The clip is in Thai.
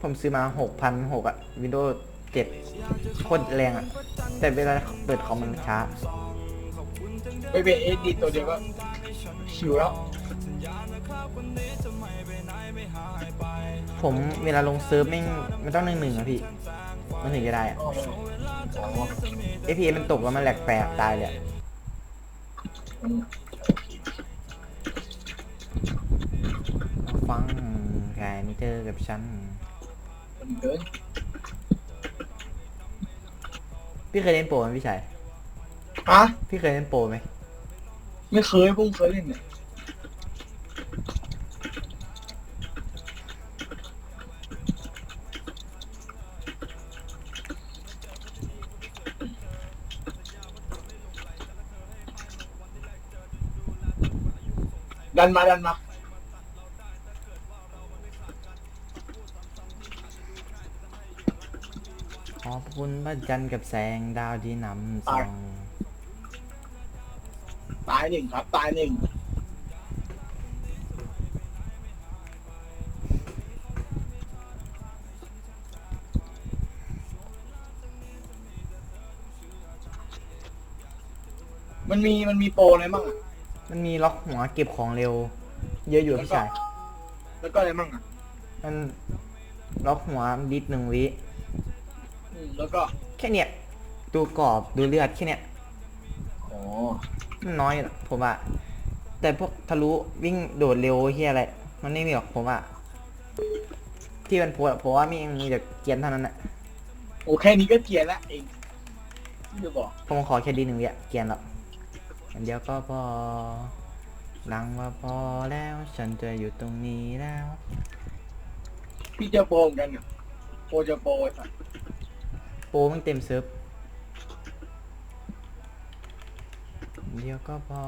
ผมซื้อมาหกพันหกอะวินโดว์เจ็ดโคตรแรงอะแต่เวลาเปิดคอมมันช้าไปเป็นเอดีตัวเดียวก็ชิวแล้วผมเวลาลงเซิร์ฟแม่งมันต้องหนึ่งหนึ่งอะพี่ มันถึงจะได้อะอ๋ออ๋อ APA มันตกแล้วมันแหลกแปลกตายเลยอะฟังแค่นี้เจอกับฉันมัน เกินพี่เคยเล่นโปรไหมพี่ชายฮะพี่เคยเล่นโปรไหมไม่เคยเพิ่งเคยเล่นเนี่ยดันมาดันมา ขอบคุณพระจันทร์กับแสงดาวที่นำส่องตายหนึ่งครับ ตายหนึ่งมันมีมันมีโปรอะไรบ้างอะมันมีล็อกหัวเก็บของเร็ว เยอะอยู่พี่ชายแล้วก็อะไรบ้างอะมันล็อกหัวดิดหนึ่งวิ อืมแล้วก็แค่เนี้ยดูกรอบดูเลือดแค่เนี้ยอ๋อมันน้อยอะผมว่าแต่พวกทะลุวิ่งโดดเร็วเฮียอะไร มันไม่มีหรอกผมว่าที่มันโพสต์อะผมว่ามีมีแต่เกียนเท่านั้นแหละโอ้แค่นี้ก็เกลียร์แล้วเองที่จะบอกผมขอแค่ดีหนึ่งวิอะเกียนแล้วอันเดียวก็พอหลังว่าพอแล้ว ฉันจะอยู่ตรงนี้แล้ว พี่จะโปรเหมือนกันเนี่ยโปรจะโปรไอ้สัส โปรมันเต็มเซิร์ฟเดียวก็พอ